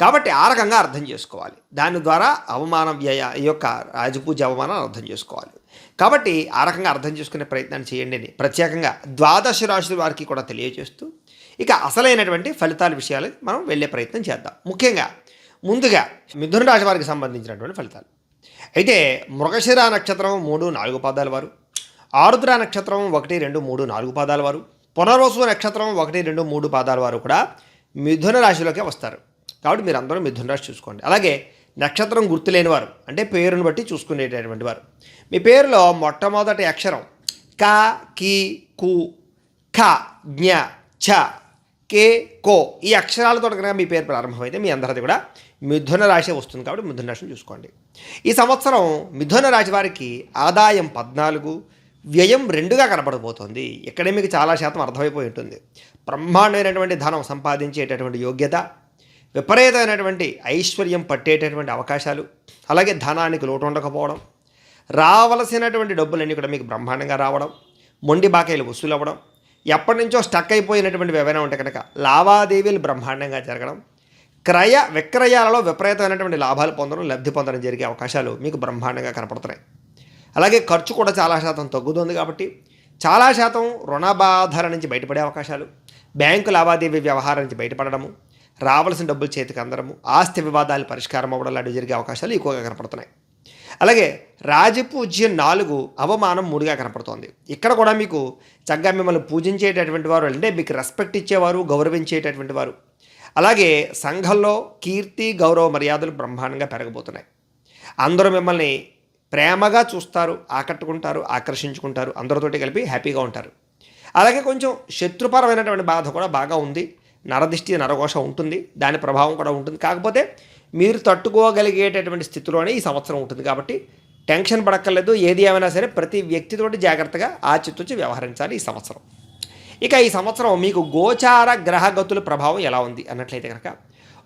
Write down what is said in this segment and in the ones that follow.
కాబట్టి ఆ రకంగా అర్థం చేసుకోవాలి. దాని ద్వారా అవమానం వ్యయ ఈ యొక్క రాజపూజ అవమానాన్ని అర్థం చేసుకోవాలి. కాబట్టి ఆ రకంగా అర్థం చేసుకునే ప్రయత్నాన్ని చేయండి అని ప్రత్యేకంగా ద్వాదశ రాశుల వారికి కూడా తెలియజేస్తూ ఇక అసలైనటువంటి ఫలితాల విషయాలు మనం వెళ్ళే ప్రయత్నం చేద్దాం. ముఖ్యంగా ముందుగా మిథున రాశి వారికి సంబంధించినటువంటి ఫలితాలు. అయితే మృగశిర నక్షత్రం మూడు నాలుగు పాదాల వారు ఆరుద్ర నక్షత్రం ఒకటి రెండు మూడు నాలుగు పాదాల వారు పునర్వసు నక్షత్రం ఒకటి రెండు మూడు పాదాల వారు కూడా మిథున రాశిలోకే వస్తారు. కాబట్టి మీరు అందరూ మిథున రాశి చూసుకోండి. అలాగే నక్షత్రం గుర్తులేని వారు అంటే పేరును బట్టి చూసుకునేటటువంటి వారు. మీ పేరులో మొట్టమొదటి అక్షరం క కి కు ఖ జ్ఞ ఛ కే కో ఈ అక్షరాలతో కనుక మీ పేరు ప్రారంభమైతే మీ అందరిది కూడా మిథున రాశి వస్తుంది కాబట్టి మిథున రాశిని చూసుకోండి. ఈ సంవత్సరం మిథున రాశి వారికి ఆదాయం పద్నాలుగు వ్యయం రెండుగా కనపడబోతోంది ఇక్కడే మీకు చాలా శాతం అర్థమైపోయి ఉంటుంది. బ్రహ్మాండమైనటువంటి ధనం సంపాదించేటటువంటి యోగ్యత విపరీతమైనటువంటి ఐశ్వర్యం పట్టేటటువంటి అవకాశాలు అలాగే ధనానికి లోటు ఉండకపోవడం రావలసినటువంటి డబ్బులన్నీ కూడా మీకు బ్రహ్మాండంగా రావడం మొండి బాకాయలు వసూలు అవ్వడం ఎప్పటి నుంచో స్టక్ అయిపోయినటువంటివి ఏవైనా ఉంటే కనుక లావాదేవీలు బ్రహ్మాండంగా జరగడం క్రయ విక్రయాలలో విపరీతమైనటువంటి లాభాలు పొందడం లబ్ధి పొందడం జరిగే అవకాశాలు మీకు బ్రహ్మాండంగా కనపడుతున్నాయి. అలాగే ఖర్చు కూడా చాలా శాతం తగ్గుతుంది కాబట్టి చాలా శాతం రుణ బాధల నుంచి బయటపడే అవకాశాలు బ్యాంకు లావాదేవీ వ్యవహారం నుంచి బయటపడడము రావాల్సిన డబ్బులు చేతికి అందడము ఆస్తి వివాదాలు పరిష్కారం అవ్వడం లాంటివి జరిగే అవకాశాలు ఎక్కువగా కనపడుతున్నాయి. అలాగే రాజపూజ్యం నాలుగు అవమానం మూడుగా కనపడుతోంది. ఇక్కడ కూడా మీకు చక్కగా మిమ్మల్ని పూజించేటటువంటి వారు అంటే మీకు రెస్పెక్ట్ ఇచ్చేవారు గౌరవించేటటువంటి వారు. అలాగే సంఘంలో కీర్తి గౌరవ మర్యాదలు బ్రహ్మాండంగా పెరగబోతున్నాయి. అందరూ మిమ్మల్ని ప్రేమగా చూస్తారు ఆకట్టుకుంటారు ఆకర్షించుకుంటారు అందరితోటి కలిపి హ్యాపీగా ఉంటారు. అలాగే కొంచెం శత్రుపరమైనటువంటి బాధ కూడా బాగా ఉంది. నరదిష్టి నరఘోష ఉంటుంది. దాని ప్రభావం కూడా ఉంటుంది. కాకపోతే మీరు తట్టుకోగలిగేటటువంటి స్థితిలోనే ఈ సంవత్సరం ఉంటుంది కాబట్టి టెన్షన్ పడక్కర్లేదు. ఏది ఏమైనా సరే ప్రతి వ్యక్తితోటి జాగ్రత్తగా ఆచితూచి వ్యవహరించాలి ఈ సంవత్సరం. ఇక ఈ సంవత్సరం మీకు గోచార గ్రహగతుల ప్రభావం ఎలా ఉంది అన్నట్లయితే కనుక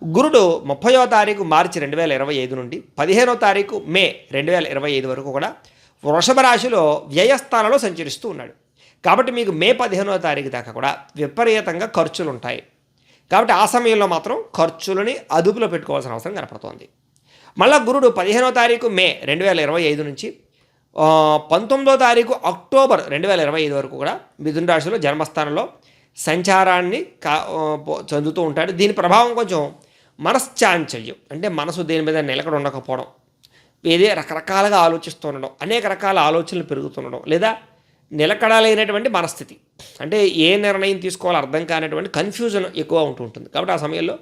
గురుడు ముప్పయో తారీఖు మార్చి రెండు వేల ఇరవై ఐదు నుండి పదిహేనో తారీఖు మే రెండు వేల ఇరవై ఐదు వరకు కూడా వృషభ రాశిలో వ్యయస్థానంలో సంచరిస్తూ ఉన్నాడు. కాబట్టి మీకు మే పదిహేనో తారీఖు దాకా కూడా విపరీతంగా ఖర్చులు ఉంటాయి కాబట్టి ఆ సమయంలో మాత్రం ఖర్చులని అదుపులో పెట్టుకోవాల్సిన అవసరం కనపడుతోంది. మళ్ళా గురుడు పదిహేనో తారీఖు మే రెండు వేల ఇరవై ఐదు నుంచి పంతొమ్మిదో తారీఖు అక్టోబర్ రెండు వేల ఇరవై ఐదు వరకు కూడా మిథున రాశిలో జన్మస్థానంలో సంచారాన్ని కా చెందుతూ ఉంటాడు. దీని ప్రభావం కొంచెం మనశ్చాంచల్యం అంటే మనసు దేని మీద నిలకడ ఉండకపోవడం ఏదే రకరకాలుగా ఆలోచిస్తూ ఉండడం అనేక రకాల ఆలోచనలు పెరుగుతుండడం లేదా నిలకడలేనటువంటి మనస్థితి. అంటే ఏ నిర్ణయం తీసుకోవాలో అర్థం కానటువంటి కన్ఫ్యూజన్ ఎక్కువ ఉంటూ ఉంటుంది. కాబట్టి ఆ సమయంలో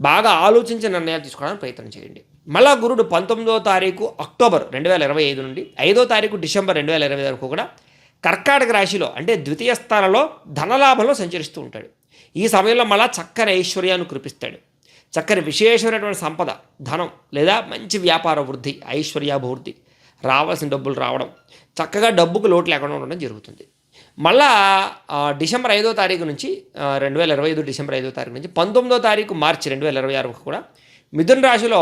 బాగా ఆలోచించి నిర్ణయాలు తీసుకోవడానికి ప్రయత్నం చేయండి. మళ్ళా గురుడు పంతొమ్మిదో తారీఖు అక్టోబర్ రెండు వేల ఇరవై ఐదు నుండి ఐదో తారీఖు డిసెంబర్ రెండు వేల ఇరవై వరకు కూడా కర్కాటక రాశిలో అంటే ద్వితీయ స్థానంలో ధనలాభంలో సంచరిస్తూ ఉంటాడు. ఈ సమయంలో మళ్ళా చక్కని ఐశ్వర్యాన్ని కురిపిస్తాడు. చక్కని విశేషమైనటువంటి సంపద ధనం లేదా మంచి వ్యాపార వృద్ధి ఐశ్వర్యాభివృద్ధి రావాల్సిన డబ్బులు రావడం చక్కగా డబ్బుకు లోటు లేకుండా ఉండడం జరుగుతుంది. మళ్ళా డిసెంబర్ ఐదో తారీఖు నుంచి రెండు వేల ఇరవై ఐదు డిసెంబర్ ఐదో తారీఖు నుంచి పంతొమ్మిదో తారీఖు మార్చి రెండు వేల ఇరవై ఆరు కూడా మిథున రాశిలో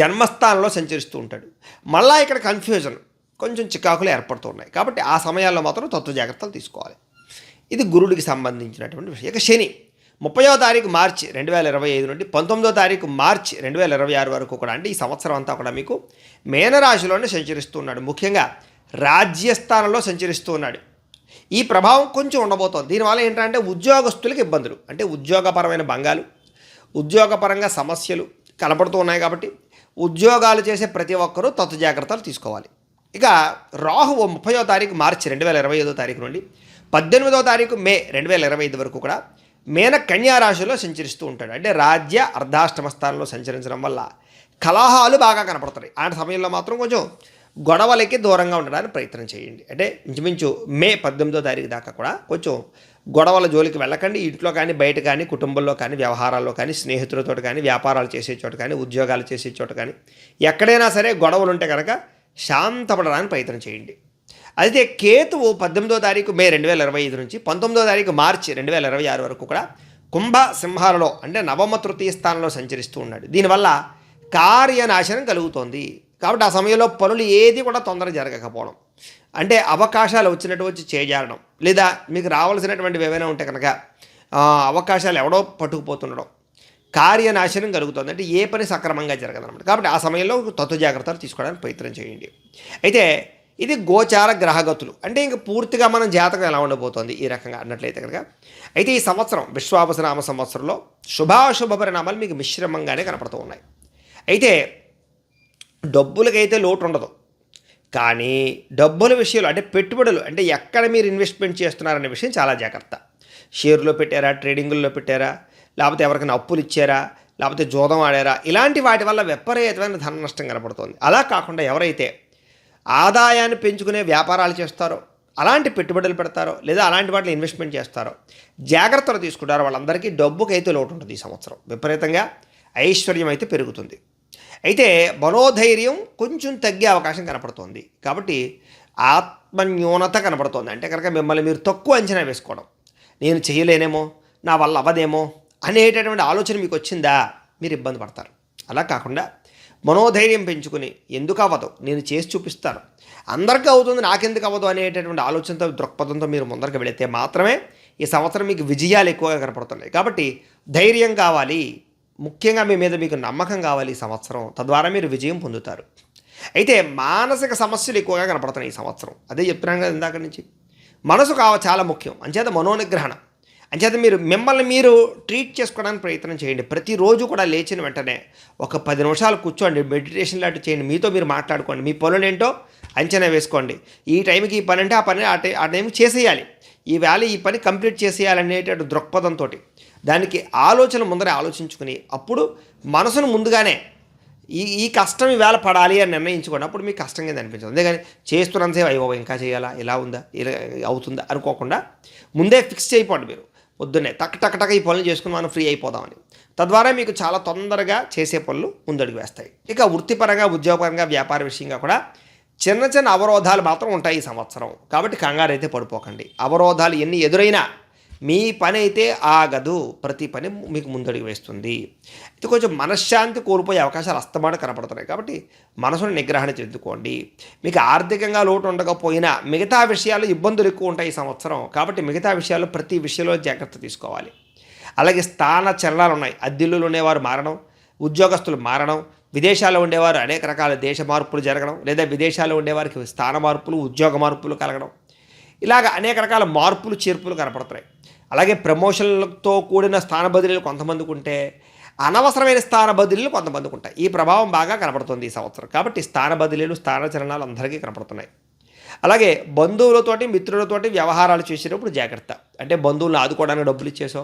జన్మస్థానంలో సంచరిస్తూ ఉంటాడు. మళ్ళా ఇక్కడ కన్ఫ్యూజన్ కొంచెం చికాకులు ఏర్పడుతున్నాయి. కాబట్టి ఆ సమయాల్లో మాత్రం తత్వ జాగ్రత్తలు తీసుకోవాలి. ఇది గురుడికి సంబంధించినటువంటి విషయం. ఇక శని ముప్పయో తారీఖు మార్చి రెండు వేల ఇరవై ఐదు నుండి పంతొమ్మిదో తారీఖు మార్చి రెండు వేల ఇరవై ఆరు వరకు కూడా అంటే ఈ సంవత్సరం అంతా కూడా మీకు మేనరాశిలోనే సంచరిస్తూ ఉన్నాడు. ముఖ్యంగా రాజ్యస్థానంలో సంచరిస్తూ ఉన్నాడు. ఈ ప్రభావం కొంచెం ఉండబోతోంది. దీనివల్ల ఏంటంటే ఉద్యోగస్తులకు ఇబ్బందులు అంటే ఉద్యోగపరమైన భంగాలు ఉద్యోగపరంగా సమస్యలు కనపడుతూ ఉన్నాయి కాబట్టి ఉద్యోగాలు చేసే ప్రతి ఒక్కరూ తత్వ జాగ్రత్తలు తీసుకోవాలి. ఇక రాహువు ముప్పయో తారీఖు మార్చి రెండు వేల ఇరవై ఐదో తారీఖు నుండి పద్దెనిమిదో తారీఖు మే రెండు వేల ఇరవై ఐదు వరకు కూడా మేన కన్యారాశిలో సంచరిస్తూ ఉంటాడు. అంటే రాజ్య అర్ధాష్టమ స్థానంలో సంచరించడం వల్ల కలహాలు బాగా కనపడుతున్నాయి ఆ సమయంలో మాత్రం కొంచెం గొడవలకి దూరంగా ఉండడానికి ప్రయత్నం చేయండి. అంటే ఇంచుమించు మే పద్దెనిమిదో తారీఖు దాకా కూడా కొంచెం గొడవల జోలికి వెళ్ళకండి. ఇంట్లో కానీ బయట కానీ కుటుంబంలో కానీ వ్యవహారాల్లో కానీ స్నేహితులతో కానీ వ్యాపారాలు చేసే చోట కానీ ఉద్యోగాలు చేసే చోట కానీ ఎక్కడైనా సరే గొడవలు ఉంటే కనుక శాంతపడడానికి ప్రయత్నం చేయండి. అయితే కేతువు పద్దెనిమిదో తారీఖు మే రెండు వేల ఇరవై ఐదు నుంచి పంతొమ్మిదో తారీఖు మార్చి రెండు వేల ఇరవై ఆరు వరకు కూడా కుంభ సింహాలలో అంటే నవమ తృతీయ స్థానంలో సంచరిస్తూ ఉన్నాడు. దీనివల్ల కార్యనాశనం కలుగుతోంది. కాబట్టి ఆ సమయంలో పనులు ఏది కూడా తొందర జరగకపోవడం. అంటే అవకాశాలు వచ్చినట్టు వచ్చి చేజారడం. లేదా మీకు రావాల్సినటువంటివి ఏవైనా ఉంటే కనుక అవకాశాలు ఎవడో పట్టుకుపోతుండడం. కార్యనాశనం కలుగుతుంది. అంటే ఏ పని సక్రమంగా జరగదనమాట కాబట్టి ఆ సమయంలో తత్వ జాగ్రత్తలు తీసుకోవడానికి ప్రయత్నం చేయండి. అయితే ఇది గోచార గ్రహగతులు. అంటే ఇంక పూర్తిగా మనం జాతకం ఎలా ఉండబోతోంది ఈ రకంగా అన్నట్లయితే కనుక అయితే ఈ సంవత్సరం విశ్వావసనామ సంవత్సరంలో శుభాశుభ పరిణామాలు మీకు మిశ్రమంగానే కనపడుతూ ఉన్నాయి. అయితే డబ్బులకైతే లోటు ఉండదు కానీ డబ్బుల విషయంలో అంటే పెట్టుబడులు అంటే ఎక్కడ మీరు ఇన్వెస్ట్మెంట్ చేస్తున్నారనే విషయం చాలా జాగ్రత్త. షేర్లో పెట్టారా ట్రేడింగుల్లో పెట్టారా లేకపోతే ఎవరికైనా అప్పులు ఇచ్చారా లేకపోతే జోదం ఆడారా ఇలాంటి వాటి వల్ల విపరీతమైన ధన నష్టం కనపడుతుంది. అలా కాకుండా ఎవరైతే ఆదాయాన్ని పెంచుకునే వ్యాపారాలు చేస్తారో అలాంటి పెట్టుబడులు పెడతారో లేదా అలాంటి వాటిలో ఇన్వెస్ట్మెంట్ చేస్తారో జాగ్రత్తలు తీసుకుంటారో వాళ్ళందరికీ డబ్బుకైతే లోటు ఉంటుంది ఈ సంవత్సరం. విపరీతంగా ఐశ్వర్యం అయితే పెరుగుతుంది. అయితే మనోధైర్యం కొంచెం తగ్గే అవకాశం కనపడుతుంది. కాబట్టి ఆత్మన్యూనత కనపడుతుంది. అంటే కనుక మిమ్మల్ని మీరు తక్కువ అంచనా వేసుకోవడం. నేను చేయలేనేమో నా వల్ల అవ్వదేమో అనేటటువంటి ఆలోచన మీకు వచ్చిందా? మీరు ఇబ్బంది పడతారు. అలా కాకుండా మనోధైర్యం పెంచుకుని ఎందుకు అవ్వదు నేను చేసి చూపిస్తాను. అందరికీ అవుతుంది నాకెందుకు అవ్వదు అనేటటువంటి ఆలోచనతో దృక్పథంతో మీరు ముందరకు వెళితే మాత్రమే ఈ సంవత్సరం మీకు విజయాలు ఎక్కువగా కనపడుతున్నాయి. కాబట్టి ధైర్యం కావాలి. ముఖ్యంగా మీ మీద మీకు నమ్మకం కావాలి ఈ సంవత్సరం. తద్వారా మీరు విజయం పొందుతారు. అయితే మానసిక సమస్యలు ఎక్కువగా కనపడుతున్నాయి ఈ సంవత్సరం. అదే చెప్తున్నాను కదా ఇందాక నుంచి. మనసు కావ చాలా ముఖ్యం. అంచేత మనోనిగ్రహణ. అంచేత మీరు మిమ్మల్ని మీరు ట్రీట్ చేసుకోవడానికి ప్రయత్నం చేయండి. ప్రతిరోజు కూడా లేచిన వెంటనే ఒక పది నిమిషాలు కూర్చోండి. మెడిటేషన్ లాంటివి చేయండి. మీతో మీరు మాట్లాడుకోండి. మీ పనులు ఏంటో అంచనా వేసుకోండి. ఈ టైంకి ఈ పని అంటే ఆ పని ఆ టై ఆ టైంకి చేసేయాలి. ఈ వేళ ఈ పని కంప్లీట్ చేసేయాలనేటటువంటి దృక్పథంతో దానికి ఆలోచన ముందరే ఆలోచించుకుని అప్పుడు మనసును ముందుగానే ఈ ఈ కష్టం ఈవేళ పడాలి అని నిర్ణయించుకోండి. అప్పుడు మీకు కష్టం కింద అనిపించదు. అంతేగాని చేస్తున్నంతసేపు అయ్యో ఇంకా చేయాలా? ఇలా ఉందా? ఇలా అవుతుందా? అనుకోకుండా ముందే ఫిక్స్ చేయకండి మీరు. పొద్దున్నే. టక్ టక్ టక్ ఈ పనులు చేసుకుని మనం ఫ్రీ అయిపోదామని. తద్వారా మీకు చాలా తొందరగా చేసే పనులు ముందడుగు వేస్తాయి. ఇక వృత్తిపరంగా ఉద్యోగపరంగా వ్యాపార విషయంగా కూడా చిన్న చిన్న అవరోధాలు మాత్రం ఉంటాయి ఈ సంవత్సరం. కాబట్టి కంగారు అయితే పడిపోకండి. అవరోధాలు ఎన్ని ఎదురైనా మీ పని అయితే ఆగదు. ప్రతి పని మీకు ముందడుగు వేస్తుంది. ఇది కొంచెం మనశ్శాంతి కోల్పోయే అవకాశాలు అస్తమాట కనపడుతున్నాయి. కాబట్టి మనసును నిగ్రహణ చెందుకోండి. మీకు ఆర్థికంగా లోటు ఉండకపోయినా మిగతా విషయాలు ఇబ్బందులు ఎక్కువ ఉంటాయి ఈ సంవత్సరం. కాబట్టి మిగతా విషయాల్లో ప్రతి విషయంలో జాగ్రత్త తీసుకోవాలి. అలాగే స్థాన చలనాలు ఉన్నాయి. అద్దిల్లులు ఉండేవారు మారడం ఉద్యోగస్తులు మారడం విదేశాల్లో ఉండేవారు అనేక రకాల దేశ మార్పులు జరగడం లేదా విదేశాల్లో ఉండేవారికి స్థాన మార్పులు ఉద్యోగ మార్పులు కలగడం. ఇలాగ అనేక రకాల మార్పులు చేర్పులు కనపడుతున్నాయి. అలాగే ప్రమోషన్లతో కూడిన స్థాన బదిలీలు కొంతమందికి ఉంటే అనవసరమైన స్థాన బదిలీలు కొంతమందికి ఉంటాయి. ఈ ప్రభావం బాగా కనపడుతుంది ఈ సంవత్సరం. కాబట్టి స్థాన బదిలీలు స్థాన చలనాలు అందరికీ కనపడుతున్నాయి. అలాగే బంధువులతోటి మిత్రులతోటి వ్యవహారాలు చేసేటప్పుడు జాగ్రత్త. అంటే బంధువులను ఆదుకోవడానికి డబ్బులు ఇచ్చేసో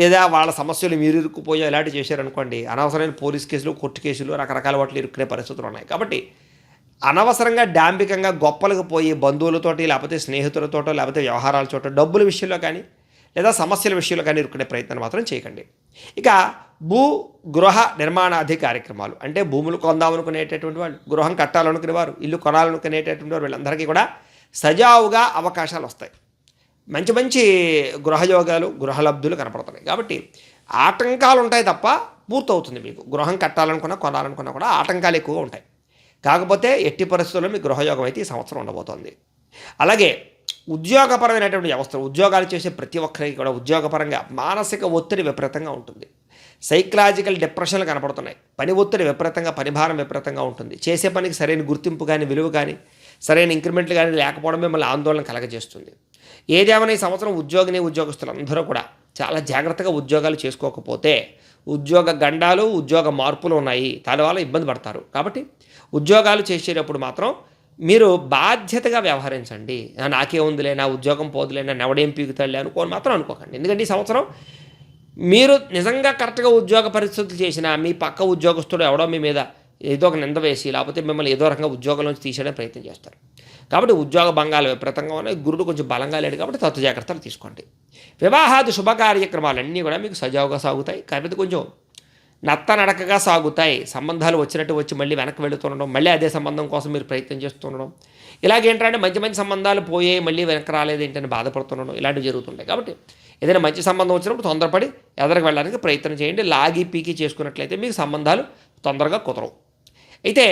లేదా వాళ్ళ సమస్యలు మీరు ఇరుక్కుపోయో ఇలాంటివి చేశారనుకోండి అనవసరమైన పోలీస్ కేసులు కోర్టు కేసులు రకరకాల వాటిలో ఇరుక్కునే పరిస్థితులు ఉన్నాయి. కాబట్టి అనవసరంగా డాంబికంగా గొప్పలకు పోయి బంధువులతోటి లేకపోతే స్నేహితులతోటో లేకపోతే వ్యవహారాల చోట డబ్బుల విషయంలో కానీ లేదా సమస్యల విషయంలో కానీ ఇరుక్కునే ప్రయత్నం మాత్రం చేయకండి. ఇక భూ గృహ నిర్మాణాది కార్యక్రమాలు. అంటే భూములు కొందామనుకునేటటువంటి వాళ్ళు గృహం కట్టాలనుకునే వారు ఇల్లు కొనాలనుకునేటటువంటి వారు వీళ్ళందరికీ కూడా సజావుగా అవకాశాలు వస్తాయి. మంచి మంచి గృహయోగాలు గృహలబ్ధులు కనపడుతున్నాయి కాబట్టి ఆటంకాలు ఉంటాయి తప్ప పూర్తవుతుంది మీకు. గృహం కట్టాలనుకున్నా కొనాలనుకున్నా కూడా ఆటంకాలు ఎక్కువగా ఉంటాయి. కాకపోతే ఎట్టి పరిస్థితుల్లో మీ గృహయోగం అయితే ఈ సంవత్సరం ఉండబోతోంది. అలాగే ఉద్యోగపరమైనటువంటి వ్యవస్థ ఉద్యోగాలు చేసే ప్రతి ఒక్కరికి కూడా ఉద్యోగపరంగా మానసిక ఒత్తిడి విపరీతంగా ఉంటుంది. సైకలాజికల్ డిప్రెషన్లు కనపడుతున్నాయి. పని ఒత్తిడి విపరీతంగా పనిభారం విపరీతంగా ఉంటుంది. చేసే పనికి సరైన గుర్తింపు కానీ విలువ కానీ సరైన ఇంక్రిమెంట్లు కానీ లేకపోవడం మిమ్మల్ని ఆందోళన కలగజేస్తుంది. ఏదేమైనా ఈ సంవత్సరం ఉద్యోగిని ఉద్యోగస్తులు అందరూ కూడా చాలా జాగ్రత్తగా ఉద్యోగాలు చేసుకోకపోతే ఉద్యోగ గండాలు ఉద్యోగ మార్పులు ఉన్నాయి. దానివల్ల ఇబ్బంది పడతారు. కాబట్టి ఉద్యోగాలు చేసేటప్పుడు మాత్రం మీరు బాధ్యతగా వ్యవహరించండి. నాకే ఉందిలే నా ఉద్యోగం పోదులే నా ఎవడేం పీకుతాడులే అనుకోని మాత్రం అనుకోకండి. ఎందుకంటే ఈ సంవత్సరం మీరు నిజంగా కరెక్ట్గా ఉద్యోగ పరిస్థితులు చేసినా మీ పక్క ఉద్యోగస్తుడు ఎవడో మీ మీద ఏదో ఒక నింద వేసి లేకపోతే మిమ్మల్ని ఏదో రకంగా ఉద్యోగం నుంచి తీసేయడానికి ప్రయత్నం చేస్తారు. కాబట్టి ఉద్యోగ భంగాలు విపరీతంగా ఉన్నాయి. గురుడు కొంచెం బలంగా లేడు కాబట్టి తత్వ జాగ్రత్తలు తీసుకోండి. వివాహాది శుభ కార్యక్రమాలన్నీ కూడా మీకు సజావుగా సాగుతాయి. కాబట్టి కొంచెం నత్త నడకగా సాగుతాయి. సంబంధాలు వచ్చినట్టు వచ్చి మళ్ళీ వెనక్కి వెళుతుండడం మళ్ళీ అదే సంబంధం కోసం మీరు ప్రయత్నం చేస్తుండడం. ఇలాగేంటంటే మంచి మంచి సంబంధాలు పోయే మళ్ళీ వెనక్కి రాలేదు ఏంటని బాధపడుతుండడం ఇలాంటివి జరుగుతుంటాయి. కాబట్టి ఏదైనా మంచి సంబంధం వచ్చినప్పుడు తొందరపడి ఎదరికి వెళ్ళడానికి ప్రయత్నం చేయండి. లాగి పీకి చేసుకున్నట్లయితే మీకు సంబంధాలు తొందరగా కుదరవు. అయితే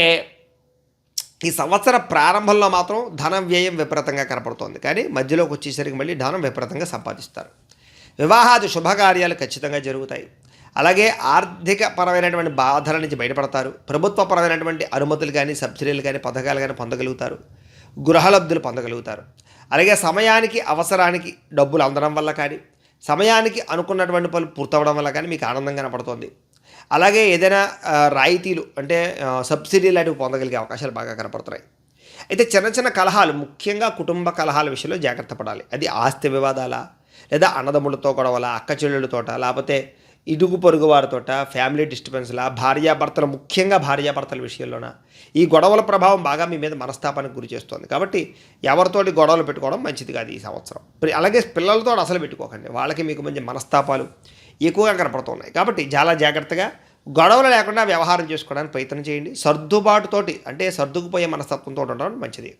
ఈ సంవత్సర ప్రారంభంలో మాత్రం ధన వ్యయం విపరీతంగా కనపడుతోంది. కానీ మధ్యలోకి వచ్చేసరికి మళ్ళీ ధనం విపరీతంగా సంపాదిస్తారు. వివాహాది శుభకార్యాలు ఖచ్చితంగా జరుగుతాయి. అలాగే ఆర్థిక పరమైనటువంటి బాధల నుంచి బయటపడతారు. ప్రభుత్వ పరమైనటువంటి అనుమతులు కానీ సబ్సిడీలు కానీ పథకాలు కానీ పొందగలుగుతారు. గృహలబ్ధులు పొందగలుగుతారు. అలాగే సమయానికి అవసరానికి డబ్బులు అందడం వల్ల కానీ సమయానికి అనుకున్నటువంటి పనులు పూర్తవడం వల్ల కానీ మీకు ఆనందం కనపడుతుంది. అలాగే ఏదైనా రాయితీలు అంటే సబ్సిడీ లాంటివి పొందగలిగే అవకాశాలు బాగా కనపడుతున్నాయి. అయితే చిన్న చిన్న కలహాలు ముఖ్యంగా కుటుంబ కలహాల విషయంలో జాగ్రత్త పడాలి. అది ఆస్తి వివాదాల లేదా అన్నదమ్ములతో గొడవల అక్క చెల్లెళ్ళతోట లేకపోతే ఇదుగు పొరుగు వారితోట ఫ్యామిలీ డిస్టర్బెన్స్లా భార్యాభర్తలు ముఖ్యంగా భార్యాభర్తల విషయంలోన? ఈ గొడవల ప్రభావం బాగా మీ మీద మనస్తాపానికి గురి చేస్తుంది. కాబట్టి ఎవరితోటి గొడవలు పెట్టుకోవడం మంచిది కాదు ఈ సంవత్సరం. అలాగే పిల్లలతో అసలు పెట్టుకోకండి. వాళ్ళకి మీకు మంచి మనస్తాపాలు ఎక్కువగా కనపడుతున్నాయి. కాబట్టి చాలా జాగ్రత్తగా గొడవలు లేకుండా వ్యవహారం చేసుకోవడానికి ప్రయత్నం చేయండి. సర్దుబాటుతోటి అంటే సర్దుకుపోయే మనస్తత్వంతో ఉండడం మంచిది.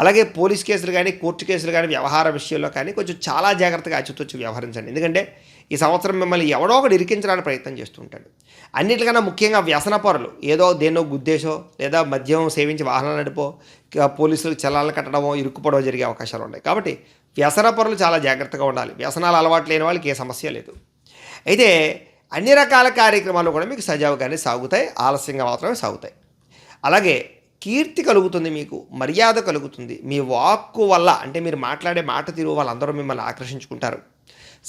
అలాగే పోలీస్ కేసులు కానీ కోర్టు కేసులు కానీ వ్యవహార విషయంలో కానీ కొంచెం చాలా జాగ్రత్తగా అచ్చుతొచ్చి వ్యవహరించండి. ఎందుకంటే ఈ సంవత్సరం మిమ్మల్ని ఎవడో ఒకటి ఇరికించడానికి ప్రయత్నం చేస్తుంటాడు అన్నిటికన్నా ముఖ్యంగా వ్యసనపరులు. ఏదో దేన్నో గుద్దేశో లేదా మద్యం సేవించి వాహనాలు నడిపో పోలీసులు పోలీసులకు చలాలను కట్టడమో ఇరుక్కుపోవడం జరిగే అవకాశాలు ఉన్నాయి. కాబట్టి వ్యసనపరులు చాలా జాగ్రత్తగా ఉండాలి. వ్యసనాలు అలవాటు లేని వాళ్ళకి ఏ సమస్య లేదు. అయితే అన్ని రకాల కార్యక్రమాలు కూడా మీకు సజావుగానే సాగుతాయి. ఆలస్యంగా మాత్రమే సాగుతాయి. అలాగే కీర్తి కలుగుతుంది మీకు మర్యాద కలుగుతుంది. మీ వాక్కు వల్ల అంటే మీరు మాట్లాడే మాట తీరు వాళ్ళందరూ మిమ్మల్ని ఆకర్షించుకుంటారు.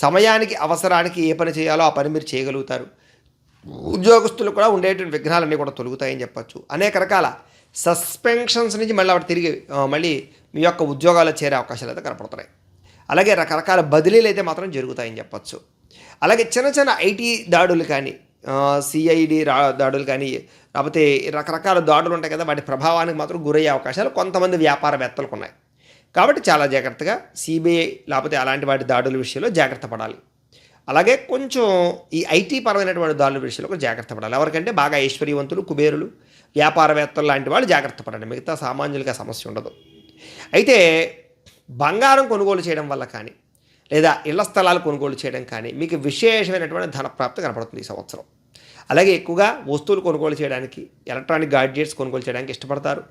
సమయానికి అవసరానికి ఏ పని చేయాలో ఆ పని మీరు చేయగలుగుతారు. ఉద్యోగస్తులు కూడా ఉండేటువంటి విఘ్నాలన్నీ కూడా తొలుగుతాయని చెప్పచ్చు. అనేక రకాల సస్పెన్షన్స్ నుంచి మళ్ళీ అవి తిరిగి మళ్ళీ మీ యొక్క ఉద్యోగాలు చేరే అవకాశాలు అయితే కనపడుతున్నాయి. అలాగే రకరకాల బదిలీలు అయితే మాత్రం జరుగుతాయని చెప్పచ్చు. అలాగే చిన్న చిన్న ఐటీ దాడులు కానీ సిఐడి రా దాడులు కానీ లేకపోతే రకరకాల దాడులు ఉంటాయి కదా వాటి ప్రభావానికి మాత్రం గురయ్యే అవకాశాలు కొంతమంది వ్యాపారవేత్తలకు ఉన్నాయి. కాబట్టి చాలా జాగ్రత్తగా సిబిఐ లేకపోతే అలాంటి వాటి దాడుల విషయంలో జాగ్రత్త పడాలి. అలాగే కొంచెం ఈ ఐటీ పరమైనటువంటి దాడుల విషయంలో కూడా జాగ్రత్త పడాలి. ఎవరికంటే బాగా ఐశ్వర్యవంతులు కుబేరులు వ్యాపారవేత్తలు లాంటి వాళ్ళు జాగ్రత్త పడండి. మిగతా సామాన్యులుగా సమస్య ఉండదు. అయితే బంగారం కొనుగోలు చేయడం వల్ల కానీ లేదా ఇళ్ళ స్థలాలు కొనుగోలు చేయడం కానీ మీకు విశేషమైనటువంటి ధనప్రాప్తి కనపడుతుంది ఈ సంవత్సరం. అలాగే ఎక్కువగా వస్తువులు కొనుగోలు చేయడానికి ఎలక్ట్రానిక్ గాడ్జెట్స్ కొనుగోలు చేయడానికి ఇష్టపడతారు.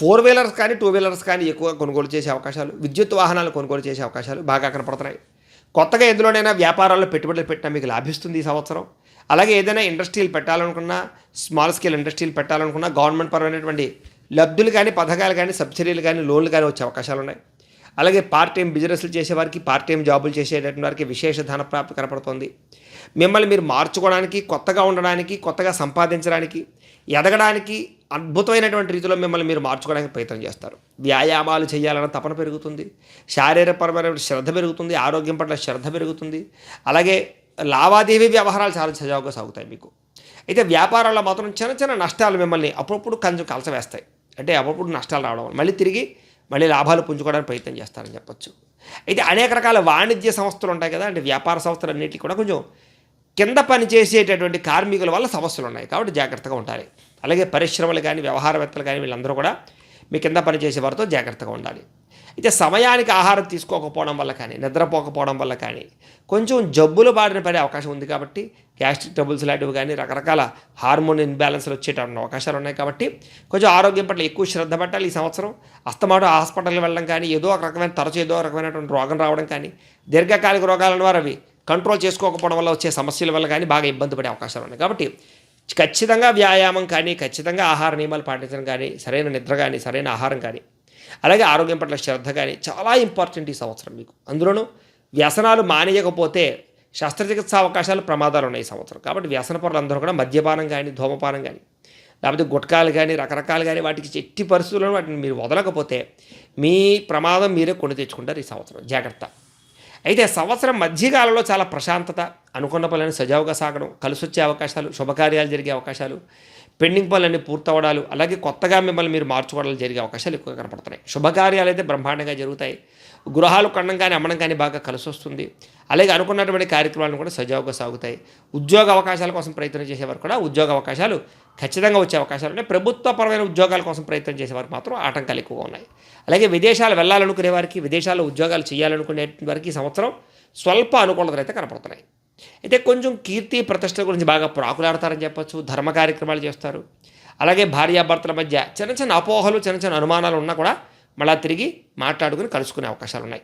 ఫోర్ వీలర్స్ కానీ టూ వీలర్స్ కానీ ఎక్కువగా కొనుగోలు చేసే అవకాశాలు విద్యుత్ వాహనాలు కొనుగోలు చేసే అవకాశాలు బాగా కనపడుతున్నాయి. కొత్తగా ఎందులోనైనా వ్యాపారాల్లో పెట్టుబడులు పెట్టినా మీకు లాభిస్తుంది ఈ సంవత్సరం. అలాగే ఏదైనా ఇండస్ట్రీలు పెట్టాలనుకున్నా స్మాల్ స్కేల్ ఇండస్ట్రీలు పెట్టాలనుకున్నా గవర్నమెంట్ పరమైనటువంటి లబ్ధులు కానీ పథకాలు కానీ సబ్సిడీలు కానీ లోన్లు కానీ వచ్చే అవకాశాలు ఉన్నాయి. అలాగే పార్ట్ టైం బిజినెస్లు చేసేవారికి పార్ట్ టైం జాబులు చేసేటటువంటి వారికి విశేష ధన ప్రాప్తి కనపడుతుంది. మిమ్మల్ని మీరు మార్చుకోవడానికి కొత్తగా ఉండడానికి కొత్తగా సంపాదించడానికి ఎదగడానికి అద్భుతమైనటువంటి రీతిలో మిమ్మల్ని మీరు మార్చుకోవడానికి ప్రయత్నం చేస్తారు. వ్యాయామాలు చేయాలన్న తపన పెరుగుతుంది. శారీరపరమైన శ్రద్ధ పెరుగుతుంది. ఆరోగ్యం పట్ల శ్రద్ధ పెరుగుతుంది. అలాగే లావాదేవీ వ్యవహారాలు చాలా సజావుగా సాగుతాయి మీకు. అయితే వ్యాపారాల్లో మాత్రం చిన్న చిన్న నష్టాలు మిమ్మల్ని అప్పుడప్పుడు కొంచెం కలసవేస్తాయి. అంటే అప్పుడప్పుడు నష్టాలు రావడం మళ్ళీ తిరిగి మళ్ళీ లాభాలు పుంజుకోవడానికి ప్రయత్నం చేస్తారని చెప్పొచ్చు. అయితే అనేక రకాల వాణిజ్య సంస్థలు ఉంటాయి కదా అంటే వ్యాపార సంస్థలు అన్నింటికి కూడా కొంచెం కింద పని చేసేటటువంటి కార్మికుల వల్ల సమస్యలు ఉన్నాయి. కాబట్టి జాగ్రత్తగా ఉండాలి. అలాగే పరిశ్రమలు కానీ వ్యవహారవేత్తలు కానీ వీళ్ళందరూ కూడా మీ కింద పనిచేసే వారితో జాగ్రత్తగా ఉండాలి. అయితే సమయానికి ఆహారం తీసుకోకపోవడం వల్ల కానీ నిద్రపోకపోవడం వల్ల కానీ కొంచెం జబ్బులు బారిన పడే అవకాశం ఉంది కాబట్టి గ్యాస్ట్రిక్ ట్రబుల్స్ లాంటివి కానీ రకరకాల హార్మోన్ ఇన్బ్యాలెన్స్లు వచ్చేటటువంటి అవకాశాలు ఉన్నాయి కాబట్టి కొంచెం ఆరోగ్యం పట్ల ఎక్కువ శ్రద్ధ పెట్టాలి ఈ సంవత్సరం. అస్తమాట హాస్పిటల్కి వెళ్ళడం కానీ ఏదో ఒక రకమైన తరచు ఏదో ఒక రకమైనటువంటి రోగం రావడం కానీ దీర్ఘకాలిక రోగాలను వారు అవి కంట్రోల్ చేసుకోకపోవడం వల్ల వచ్చే సమస్యల వల్ల కానీ బాగా ఇబ్బంది పడే అవకాశాలు ఉన్నాయి కాబట్టి ఖచ్చితంగా వ్యాయామం కానీ ఖచ్చితంగా ఆహార నియమాలు పాటించడం కానీ సరైన నిద్ర కానీ సరైన ఆహారం కానీ అలాగే ఆరోగ్యం పట్ల శ్రద్ధ కానీ చాలా ఇంపార్టెంట్ ఈ సంవత్సరం మీకు. అందులోనూ వ్యసనాలు మానేయకపోతే శస్త్రచికిత్స అవకాశాలు ప్రమాదాలు ఉన్నాయి ఈ సంవత్సరం. కాబట్టి వ్యసన పరులందరూ కూడా మద్యపానం కానీ ధూమపానం కానీ లేకపోతే గుట్కాలు కానీ రకరకాలు కానీ వాటికి ఎట్టి పరిస్థితుల్లో వాటిని మీరు వదలకపోతే మీ ప్రమాదం మీరే కొని తెచ్చుకుంటారు ఈ సంవత్సరం. జాగ్రత్త. అయితే సంవత్సరం మధ్యకాలంలో చాలా ప్రశాంతత అనుకున్న పనులను సజావుగా సాగడం కలిసొచ్చే అవకాశాలు శుభకార్యాలు జరిగే అవకాశాలు పెండింగ్ పనులన్నీ పూర్తవడాలు అలాగే కొత్తగా మిమ్మల్ని మీరు మార్చుకోవడాలు జరిగే అవకాశాలు ఎక్కువ కనపడుతున్నాయి. శుభకార్యాలు అయితే బ్రహ్మాండంగా జరుగుతాయి. గృహాలు కొనడం కానీ అమ్మడం కానీ బాగా కలిసి వస్తుంది అలాగే అనుకున్నటువంటి కార్యక్రమాలను కూడా సజావుగా సాగుతాయి. ఉద్యోగ అవకాశాల కోసం ప్రయత్నం చేసేవారు కూడా ఉద్యోగ అవకాశాలు ఖచ్చితంగా వచ్చే అవకాశాలు ఉన్నాయి. ప్రభుత్వపరమైన ఉద్యోగాల కోసం ప్రయత్నం చేసేవారికి మాత్రం ఆటంకాలు ఎక్కువగా ఉన్నాయి. అలాగే విదేశాలు వెళ్ళాలనుకునే వారికి విదేశాల్లో ఉద్యోగాలు చేయాలనుకునే వారికి ఈ సంవత్సరం స్వల్ప అనుకూలతలు అయితే కనపడుతున్నాయి. అయితే కొంచెం కీర్తి ప్రతిష్టల గురించి బాగా ప్రాకులాడతారని చెప్పచ్చు ధర్మ కార్యక్రమాలు చేస్తారు. అలాగే భార్యాభర్తల మధ్య చిన్న చిన్న అపోహలు చిన్న చిన్న అనుమానాలు ఉన్నా కూడా మళ్ళా తిరిగి మాట్లాడుకుని కలుసుకునే అవకాశాలు ఉన్నాయి.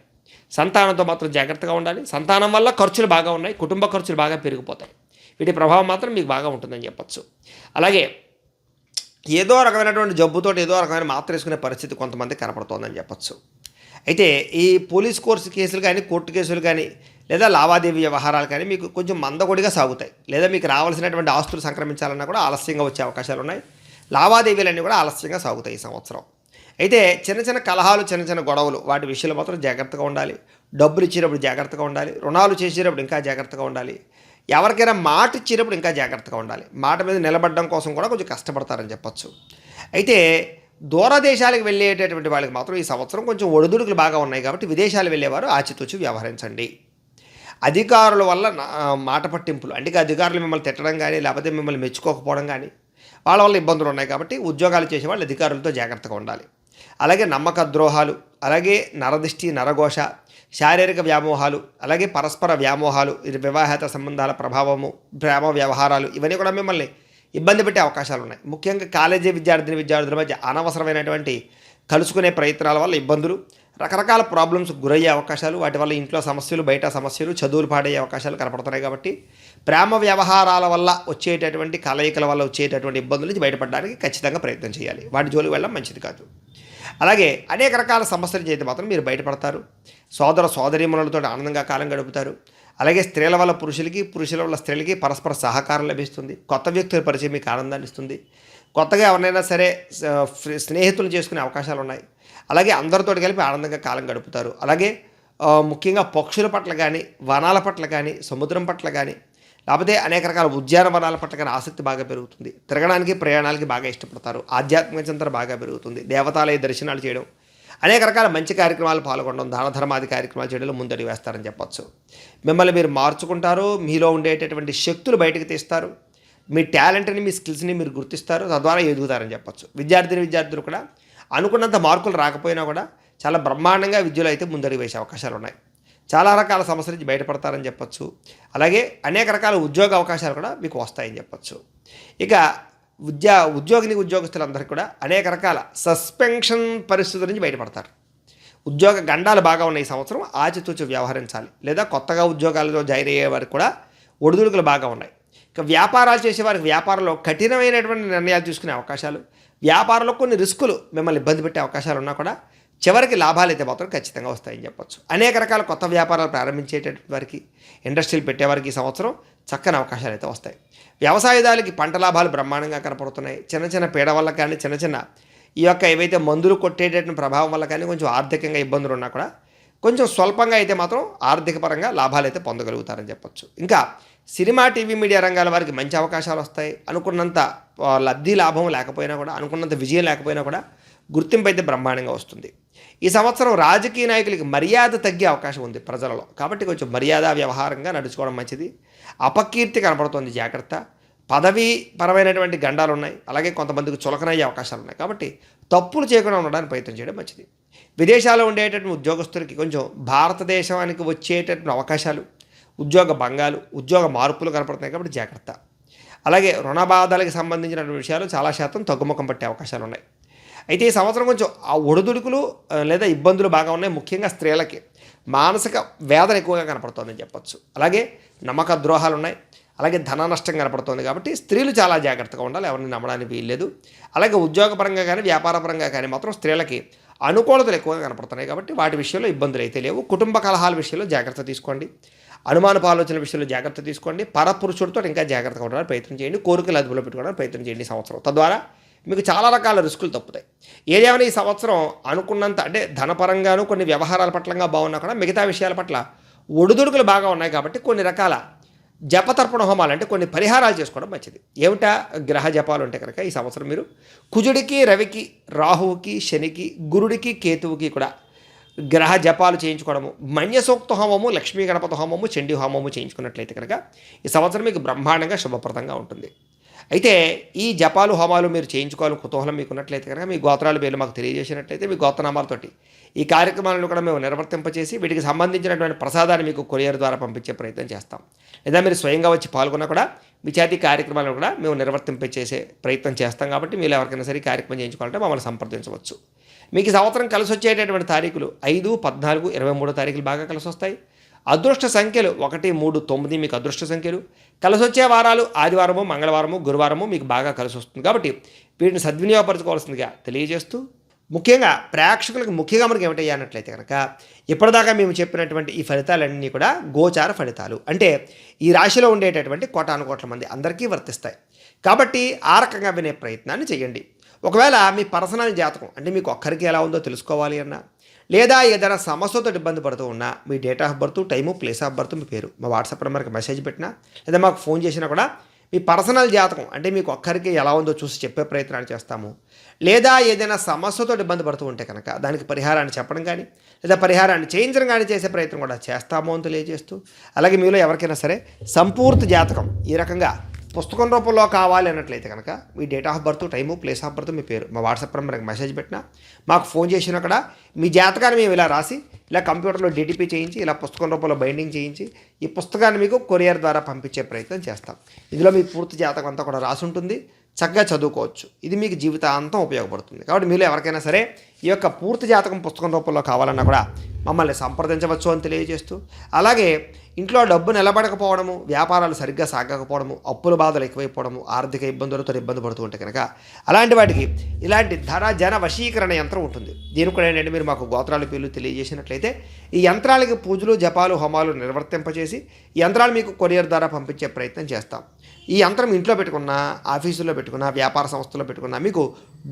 సంతానంతో మాత్రం జాగ్రత్తగా ఉండాలి. సంతానం వల్ల ఖర్చులు బాగా ఉన్నాయి. కుటుంబ ఖర్చులు బాగా పెరిగిపోతాయి. వీటి ప్రభావం మాత్రం మీకు బాగా ఉంటుందని చెప్పచ్చు. అలాగే ఏదో రకమైనటువంటి జబ్బుతో ఏదో రకమైన మాత్ర వేసుకునే పరిస్థితి కొంతమంది కనపడుతోందని చెప్పచ్చు. అయితే ఈ పోలీస్ కోర్సు కేసులు కానీ కోర్టు కేసులు కానీ లేదా లావాదేవీ వ్యవహారాలు కానీ మీకు కొంచెం మందకొడిగా సాగుతాయి. లేదా మీకు రావాల్సినటువంటి ఆస్తులు సంక్రమించాలన్నా కూడా ఆలస్యంగా వచ్చే అవకాశాలు ఉన్నాయి. లావాదేవీలన్నీ కూడా ఆలస్యంగా సాగుతాయి ఈ సంవత్సరం. అయితే చిన్న చిన్న కలహాలు చిన్న చిన్న గొడవలు వాటి విషయంలో మాత్రం జాగ్రత్తగా ఉండాలి. డబ్బులు ఇచ్చేటప్పుడు జాగ్రత్తగా ఉండాలి. రుణాలు చేసేటప్పుడు ఇంకా జాగ్రత్తగా ఉండాలి. ఎవరికైనా మాట ఇచ్చేటప్పుడు ఇంకా జాగ్రత్తగా ఉండాలి. మాట మీద నిలబడడం కోసం కూడా కొంచెం కష్టపడతారని చెప్పచ్చు. అయితే దూరదేశాలకు వెళ్ళేటటువంటి వాళ్ళకి మాత్రం ఈ సంవత్సరం కొంచెం ఒడిదుడుకులు బాగా ఉన్నాయి కాబట్టి విదేశాలు వెళ్ళేవారు ఆచితూచి వ్యవహరించండి. అధికారుల వల్ల మాట పట్టింపులు. అంటే అధికారులు మిమ్మల్ని తిట్టడం కానీ లేకపోతే మిమ్మల్ని మెచ్చుకోకపోవడం కానీ వాళ్ళ వల్ల ఇబ్బందులు ఉన్నాయి కాబట్టి ఉద్యోగాలు చేసేవాళ్ళు అధికారులతో జాగ్రత్తగా ఉండాలి. అలాగే నమ్మక ద్రోహాలు అలాగే నరదిష్టి నరఘోష శారీరక వ్యామోహాలు అలాగే పరస్పర వ్యామోహాలు ఇది వివాహేత సంబంధాల ప్రభావము ప్రేమ వ్యవహారాలు ఇవన్నీ కూడా మిమ్మల్ని ఇబ్బంది పెట్టే అవకాశాలు ఉన్నాయి. ముఖ్యంగా కాలేజీ విద్యార్థిని విద్యార్థుల మధ్య అనవసరమైనటువంటి కలుసుకునే ప్రయత్నాల వల్ల ఇబ్బందులు రకరకాల ప్రాబ్లమ్స్ గురయ్యే అవకాశాలు వాటి వల్ల ఇంట్లో సమస్యలు బయట సమస్యలు చదువులు పాడయ్యే అవకాశాలు కనపడుతున్నాయి కాబట్టి ప్రేమ వ్యవహారాల వల్ల వచ్చేటటువంటి కలయికల వల్ల వచ్చేటటువంటి ఇబ్బందుల నుంచి బయటపడడానికి ఖచ్చితంగా ప్రయత్నం చేయాలి. వాటి జోలికి వెళ్ళడం మంచిది కాదు. అలాగే అనేక రకాల సమస్యలు చేతి మాత్రం మీరు బయటపడతారు. సోదర సోదరీమణులతో ఆనందంగా కాలం గడుపుతారు. అలాగే స్త్రీల వల్ల పురుషులకి పురుషుల వల్ల స్త్రీలకి పరస్పర సహకారం లభిస్తుంది. కొత్త వ్యక్తుల పరిచయం మీకు ఆనందాన్ని ఇస్తుంది. కొత్తగా ఎవరినైనా సరే స్నేహితులు చేసుకునే అవకాశాలు ఉన్నాయి. అలాగే అందరితో కలిపి ఆనందంగా కాలం గడుపుతారు. అలాగే ముఖ్యంగా పక్షుల పట్ల కానీ వనాల పట్ల కానీ సముద్రం పట్ల కానీ లేకపోతే అనేక రకాల ఉద్యానవనాల పట్ల కానీ ఆసక్తి బాగా పెరుగుతుంది. తిరగడానికి ప్రయాణాలకి బాగా ఇష్టపడతారు. ఆధ్యాత్మిక చింతన బాగా పెరుగుతుంది. దేవతాలయ దర్శనాలు చేయడం అనేక రకాల మంచి కార్యక్రమాలు పాల్గొనడం దాన ధర్మాది కార్యక్రమాలు చేయడంలో ముందడి వేస్తారని చెప్పచ్చు. మిమ్మల్ని మీరు మార్చుకుంటారు మీలో ఉండేటటువంటి శక్తులు బయటకు తీస్తారు. మీ టాలెంట్ని మీ స్కిల్స్ని మీరు గుర్తిస్తారు తద్వారా ఎదుగుతారని చెప్పొచ్చు. విద్యార్థిని విద్యార్థులు కూడా అనుకున్నంత మార్కులు రాకపోయినా కూడా చాలా బ్రహ్మాండంగా విద్యలో అయితే ముందడుగు వేసే అవకాశాలు ఉన్నాయి. చాలా రకాల సమస్యల నుంచి బయటపడతారని చెప్పొచ్చు. అలాగే అనేక రకాల ఉద్యోగ అవకాశాలు కూడా మీకు వస్తాయని చెప్పొచ్చు. ఇక ఉద్యా ఉద్యోగిని ఉద్యోగస్తులందరికీ కూడా అనేక రకాల సస్పెన్షన్ పరిస్థితుల నుంచి బయటపడతారు. ఉద్యోగ గండాలు బాగా ఉన్న ఈ సంవత్సరం ఆచితూచి వ్యవహరించాలి. లేదా కొత్తగా ఉద్యోగాలలో జాయిన్ అయ్యే వారికి కూడా ఒడిదుడుకులు బాగా ఉన్నాయి. ఇక వ్యాపారాలు చేసేవారికి వ్యాపారంలో కఠినమైనటువంటి నిర్ణయాలు తీసుకునే అవకాశాలు వ్యాపారంలో కొన్ని రిస్కులు మిమ్మల్ని ఇబ్బంది పెట్టే అవకాశాలు ఉన్నా కూడా చివరికి లాభాలు అయితే మాత్రం ఖచ్చితంగా వస్తాయని చెప్పొచ్చు. అనేక రకాల కొత్త వ్యాపారాలు ప్రారంభించేటటువంటి వారికి ఇండస్ట్రీలు పెట్టేవారికి ఈ సంవత్సరం చక్కని అవకాశాలు అయితే వస్తాయి. వ్యవసాయదారులకి పంట లాభాలు బ్రహ్మాండంగా కనపడుతున్నాయి. చిన్న చిన్న పీడ వల్ల కానీ చిన్న చిన్న ఈ యొక్క ఏవైతే మందులు కొట్టేటటువంటి ప్రభావం వల్ల కానీ కొంచెం ఆర్థికంగా ఇబ్బందులు ఉన్నా కూడా కొంచెం స్వల్పంగా అయితే మాత్రం ఆర్థికపరంగా లాభాలు అయితే పొందగలుగుతారని చెప్పొచ్చు. ఇంకా సినిమా టీవీ మీడియా రంగాల వారికి మంచి అవకాశాలు వస్తాయి. అనుకున్నంత లబ్ధి లాభం లేకపోయినా కూడా అనుకున్నంత విజయం లేకపోయినా కూడా గుర్తింపు అయితే బ్రహ్మాండంగా వస్తుంది. ఈ సంవత్సరం రాజకీయ నాయకులకి మర్యాద తగ్గే అవకాశం ఉంది ప్రజలలో. కాబట్టి కొంచెం మర్యాద వ్యవహారంగా నడుచుకోవడం మంచిది. అపకీర్తి కనపడుతుంది జాగ్రత్త. పదవీ పరమైనటువంటి గండాలు ఉన్నాయి. అలాగే కొంతమందికి చులకనయ్యే అవకాశాలు ఉన్నాయి. కాబట్టి తప్పులు చేయకుండా ఉండడానికి ప్రయత్నం చేయడం మంచిది. విదేశాల్లో ఉండేటటువంటి ఉద్యోగస్తులకి కొంచెం భారతదేశానికి వచ్చేటటువంటి అవకాశాలు ఉద్యోగ భంగాలు ఉద్యోగ మార్పులు కనపడుతున్నాయి కాబట్టి జాగ్రత్త. అలాగే రుణ బాధలకు సంబంధించిన విషయాలు చాలా శాతం తగ్గుముఖం పట్టే అవకాశాలు ఉన్నాయి. అయితే ఈ సంవత్సరం కొంచెం ఆ ఒడిదుడుకులు లేదా ఇబ్బందులు బాగా ఉన్నాయి. ముఖ్యంగా స్త్రీలకి మానసిక వేదన ఎక్కువగా కనపడుతోందని చెప్పొచ్చు. అలాగే నమ్మక ద్రోహాలు ఉన్నాయి. అలాగే ధన నష్టం కనపడుతోంది కాబట్టి స్త్రీలు చాలా జాగ్రత్తగా ఉండాలి. ఎవరిని నమ్మడానికి వీల్లేదు. అలాగే ఉద్యోగపరంగా కానీ వ్యాపారపరంగా కానీ మాత్రం స్త్రీలకి అనుకూలతలు ఎక్కువగా కనపడుతున్నాయి కాబట్టి వాటి విషయంలో ఇబ్బందులు అయితే లేవు. కుటుంబ కలహాల విషయంలో జాగ్రత్త తీసుకోండి. అనుమానపు ఆలోచన విషయంలో జాగ్రత్త తీసుకోండి. పరపురుషుడితో ఇంకా జాగ్రత్తగా ఉండడానికి ప్రయత్నం చేయండి. కోరికలు అదుపులో పెట్టుకోవడానికి ప్రయత్నం చేయండి సంవత్సరం. తద్వారా మీకు చాలా రకాల రిస్కులు తప్పుతాయి. ఏదేమైనా ఈ సంవత్సరం అనుకున్నంత అంటే ధనపరంగాను కొన్ని వ్యవహారాల పట్లంగా బాగున్నా కూడా మిగతా విషయాల పట్ల ఒడిదుడుకులు బాగా ఉన్నాయి కాబట్టి కొన్ని రకాల జపతర్పణ హోమాలు అంటే కొన్ని పరిహారాలు చేసుకోవడం మంచిది. ఏమిటా? గ్రహ జపాలు ఉంటే కనుక ఈ సంవత్సరం మీరు కుజుడికి రవికి రాహువుకి శనికి గురుడికి కేతువుకి కూడా గ్రహ జపాలు చేయించుకోవడము మన్యసోక్త హోమము లక్ష్మీ గణపతి హోమము చండీ హోమము చేయించుకున్నట్లయితే కనుక ఈ సంవత్సరం మీకు బ్రహ్మాండంగా శుభప్రదంగా ఉంటుంది. అయితే ఈ జపాలు హోమాలు మీరు చేయించుకోవాలని కుతూహలం మీకు ఉన్నట్లయితే కనుక మీ గోత్రాల పేర్లు మాకు తెలియజేసినట్లయితే మీ గోత్రనామాలతోటి ఈ కార్యక్రమాలను కూడా మేము నిర్వర్తింపచేసి వీటికి సంబంధించినటువంటి ప్రసాదాన్ని మీకు కొరియర్ ద్వారా పంపించే ప్రయత్నం చేస్తాం. లేదా మీరు స్వయంగా వచ్చి పాల్గొన్నా కూడా మీ చేతి కార్యక్రమాలను కూడా మేము నిర్వర్తింపచేసే ప్రయత్నం చేస్తాం కాబట్టి మీరు ఎవరికైనా సరే కార్యక్రమం చేయించుకోవాలంటే మమ్మల్ని సంప్రదించవచ్చు. మీకు సంవత్సరం కలిసి వచ్చేటటువంటి తారీఖులు ఐదు పద్నాలుగు ఇరవై మూడో తారీఖులు బాగా కలిసి వస్తాయి. అదృష్ట సంఖ్యలు ఒకటి మూడు తొమ్మిది మీకు అదృష్ట సంఖ్యలు. కలిసి వచ్చే వారాలు ఆదివారము మంగళవారము గురువారము మీకు బాగా కలిసి వస్తుంది. కాబట్టి వీటిని సద్వినియోగపరచుకోవాల్సిందిగా తెలియజేస్తూ ముఖ్యంగా ప్రేక్షకులకు ముఖ్యంగా మనకి ఏమిటయ్యా అన్నట్లయితే కనుక ఇప్పటిదాకా మేము చెప్పినటువంటి ఈ ఫలితాలన్నీ కూడా గోచార ఫలితాలు. అంటే ఈ రాశిలో ఉండేటటువంటి కోటాను కోట్ల మంది అందరికీ వర్తిస్తాయి. కాబట్టి ఆ రకంగా వినే ప్రయత్నాన్ని చేయండి. ఒకవేళ మీ పర్సనల్ జాతకం అంటే మీకు ఒక్కరికి ఎలా ఉందో తెలుసుకోవాలి అన్నా లేదా ఏదైనా సమస్యతో ఇబ్బంది పడుతూ ఉన్నా మీ date of birth time place of birth మీ పేరు మా వాట్సాప్ నెంబర్కి మెసేజ్ పెట్టినా లేదా మాకు ఫోన్ చేసినా కూడా మీ పర్సనల్ జాతకం అంటే మీకు ఒక్కరికి ఎలా ఉందో చూసి చెప్పే ప్రయత్నాలు చేస్తాము. లేదా ఏదైనా సమస్యతో ఇబ్బంది పడుతూ ఉంటే కనుక దానికి పరిహారాన్ని చెప్పడం కానీ లేదా పరిహారాన్ని చేయించడం కానీ చేసే ప్రయత్నం కూడా చేస్తాము అని తెలియజేస్తూ అలాగే మీలో ఎవరికైనా సరే సంపూర్తి జాతకం ఈ రకంగా పుస్తకం రూపంలో కావాలి అన్నట్లయితే కనుక మీ date of birth time place of birth మీ పేరు మా వాట్సాప్ నెంబర్కి మెసేజ్ పెట్టినా మాకు ఫోన్ చేసినా అక్కడ మీ జాతకాన్ని మేము ఇలా రాసి ఇలా కంప్యూటర్లో డిటిపి చేయించి ఇలా పుస్తకం రూపంలో బైండింగ్ చేయించి ఈ పుస్తకాన్ని మీకు కొరియర్ ద్వారా పంపించే ప్రయత్నం చేస్తాం. ఇందులో మీ పూర్తి జాతకం అంతా కూడా రాసి ఉంటుంది. చక్కగా చదువుకోవచ్చు. ఇది మీకు జీవితాంతం ఉపయోగపడుతుంది. కాబట్టి మీరు ఎవరికైనా సరే ఈ యొక్క పూర్తి జాతకం పుస్తకం రూపంలో కావాలన్నా కూడా మమ్మల్ని సంప్రదించవచ్చు అని తెలియజేస్తూ అలాగే ఇంట్లో డబ్బు నిలబడకపోవడము వ్యాపారాలు సరిగ్గా సాగకపోవడము అప్పుల బాధలు ఎక్కువైపోవడము ఆర్థిక ఇబ్బందులతో ఇబ్బంది పడుతూ ఉంటే కనుక అలాంటి వాటికి ఇలాంటి ధన జన వశీకరణ యంత్రం ఉంటుంది. దీని కూడా ఏంటంటే మీరు మాకు గోత్రాల పేర్లు తెలియజేసినట్లయితే ఈ యంత్రాలకి పూజలు జపాలు హోమాలు నిర్వర్తింపచేసి యంత్రాలు మీకు కొరియర్ ద్వారా పంపించే ప్రయత్నం చేస్తాం. ఈ యంత్రం ఇంట్లో పెట్టుకున్నా ఆఫీసులో పెట్టుకున్నా వ్యాపార సంస్థలో పెట్టుకున్నా మీకు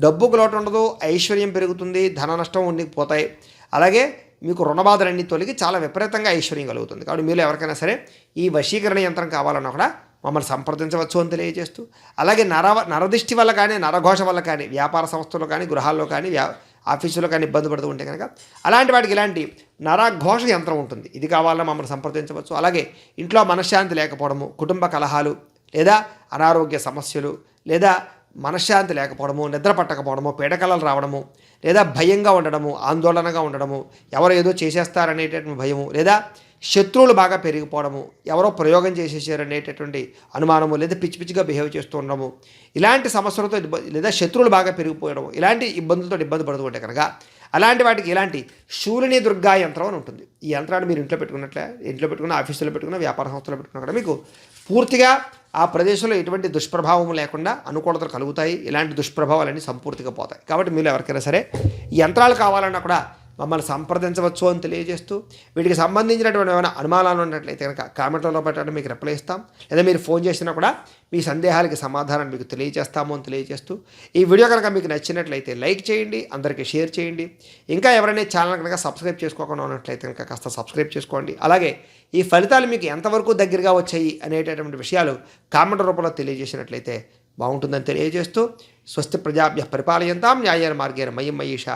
డబ్బుకు లోటు ఉండదు ఐశ్వర్యం పెరుగుతుంది ధన నష్టం ఉండి పోతాయి అలాగే మీకు రుణబాధలన్నీ తొలగి చాలా విపరీతంగా ఐశ్వర్యం కలుగుతుంది. కాబట్టి మీరు ఎవరికైనా సరే ఈ వశీకరణ యంత్రం కావాలన్నా కూడా మమ్మల్ని సంప్రదించవచ్చు అని తెలియజేస్తూ అలాగే నర నరదిష్టి వల్ల కానీ నరఘోష వల్ల కానీ వ్యాపార సంస్థలు కానీ గృహాల్లో కానీ వ్యా ఆఫీసులో కానీ ఇబ్బంది పడుతూ ఉంటే కనుక అలాంటి వాటికి ఇలాంటి నరఘోష యంత్రం ఉంటుంది. ఇది కావాలన్నా మమ్మల్ని సంప్రదించవచ్చు. అలాగే ఇంట్లో మనశ్శాంతి లేకపోవడము కుటుంబ కలహాలు లేదా అనారోగ్య సమస్యలు లేదా మనశ్శాంతి లేకపోవడము నిద్ర పట్టకపోవడము పీడకలలు రావడము లేదా భయంగా ఉండడము ఆందోళనగా ఉండడము ఎవరు ఏదో చేసేస్తారనేటటువంటి భయము లేదా శత్రువులు బాగా పెరిగిపోవడము ఎవరో ప్రయోగం చేసేసారనేటటువంటి అనుమానము లేదా పిచ్చి పిచ్చిగా బిహేవ్ చేస్తూ ఉండడము ఇలాంటి సమస్యలతో లేదా శత్రువులు బాగా పెరిగిపోవడము ఇలాంటి ఇబ్బందులతో ఇబ్బంది పడుతూ ఉంటే కనుక అలాంటి వాటికి ఇలాంటి శూలిని దుర్గా యంత్రం అని ఉంటుంది. ఈ యంత్రాన్ని మీరు ఇంట్లో పెట్టుకున్నట్లే ఇంట్లో పెట్టుకున్న ఆఫీసులో పెట్టుకున్న వ్యాపార సంస్థలో పెట్టుకున్న కూడా మీకు పూర్తిగా ఆ ప్రదేశంలో ఎటువంటి దుష్ప్రభావం లేకుండా అనుకూలతలు కలుగుతాయి. ఇలాంటి దుష్ప్రభావాలన్నీ సంపూర్తిగా పోతాయి. కాబట్టి మీరు ఎవరికైనా సరే యంత్రాలు కావాలన్నా కూడా మమ్మల్ని సంప్రదించవచ్చు అని తెలియజేస్తూ వీటికి సంబంధించినటువంటి ఏమైనా అనుమానాలు ఉన్నట్లయితే కనుక కామెంట్లలో పెట్టడం మీకు రిప్లై ఇస్తాం. లేదా మీరు ఫోన్ చేసినా కూడా మీ సందేహాలకి సమాధానం మీకు తెలియజేస్తాము అని తెలియజేస్తూ ఈ వీడియో కనుక మీకు నచ్చినట్లయితే లైక్ చేయండి అందరికీ షేర్ చేయండి. ఇంకా ఎవరైనా ఛానల్ కనుక సబ్స్క్రైబ్ చేసుకోకుండా ఉన్నట్లయితే కనుక కాస్త సబ్స్క్రైబ్ చేసుకోండి. అలాగే ఈ ఫలితాలు మీకు ఎంతవరకు దగ్గరగా వచ్చాయి అనేటటువంటి విషయాలు కామెంట్ రూపంలో తెలియజేసినట్లయితే బాగుంటుందని తెలియజేస్తూ స్వస్తి ప్రజాభ్య పరిపాలయంతాం న్యాయ మార్గేణ మయం మయీషా